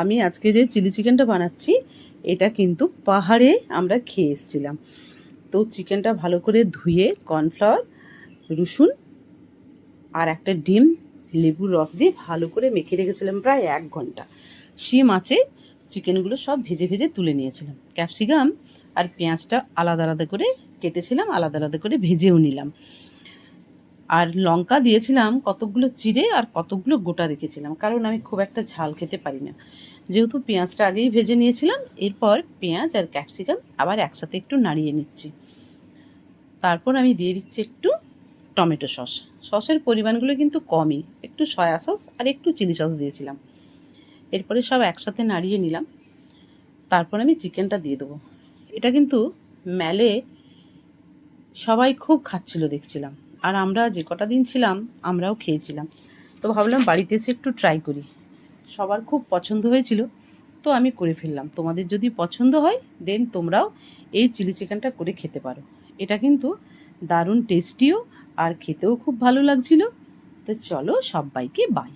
আমি আজকে যে চিলি চিকেনটা বানাচ্ছি, এটা কিন্তু পাহাড়ে আমরা খেয়ে এসেছিলাম। তো চিকেনটা ভালো করে ধুয়ে কর্নফ্লাওয়ার, রসুন আর একটা ডিম, লেবুর রস দিয়ে ভালো করে মেখে রেখেছিলাম প্রায় এক ঘণ্টা। শিম আছে, চিকেনগুলো সব ভেজে ভেজে তুলে নিয়েছিলাম। ক্যাপসিকাম আর পেঁয়াজটা আলাদা আলাদা করে কেটেছিলাম, আলাদা আলাদা করে ভেজেও নিলাম। আর লঙ্কা দিয়েছিলাম কতকগুলো চিড়ে আর কতকগুলো গোটা রেখেছিলাম, কারণ আমি খুব একটা ঝাল খেতে পারি না। যেহেতু পেঁয়াজটা আগেই ভেজে নিয়েছিলাম, এরপর পেঁয়াজ আর ক্যাপসিকাম আবার একসাথে একটু নাড়িয়ে নিচ্ছি। তারপর আমি দিয়ে দিচ্ছি একটু টমেটো সস। সসের পরিমাণগুলো কিন্তু কমই, একটু সয়া সস আর একটু চিলি সস দিয়েছিলাম। এরপরে সব একসাথে নাড়িয়ে নিলাম। তারপর আমি চিকেনটা দিয়ে দেবো। এটা কিন্তু ম্যালে সবাই খুব খাচ্ছিল দেখছিলাম। আর আমরা যে কটা দিন ছিলাম, আমরাও খেয়েছিলাম। তো ভাবলাম বাড়িতে এসে একটু ট্রাই করি। সবার খুব পছন্দ হয়েছিল, তো আমি করে ফেললাম। তোমাদের যদি পছন্দ হয় দেন তোমরাও এই চিলি চিকেনটা করে খেতে পারো। এটা কিন্তু দারুণ টেস্টিও আর খেতেও খুব ভালো লাগছিল। তো চলো সবাইকে বাই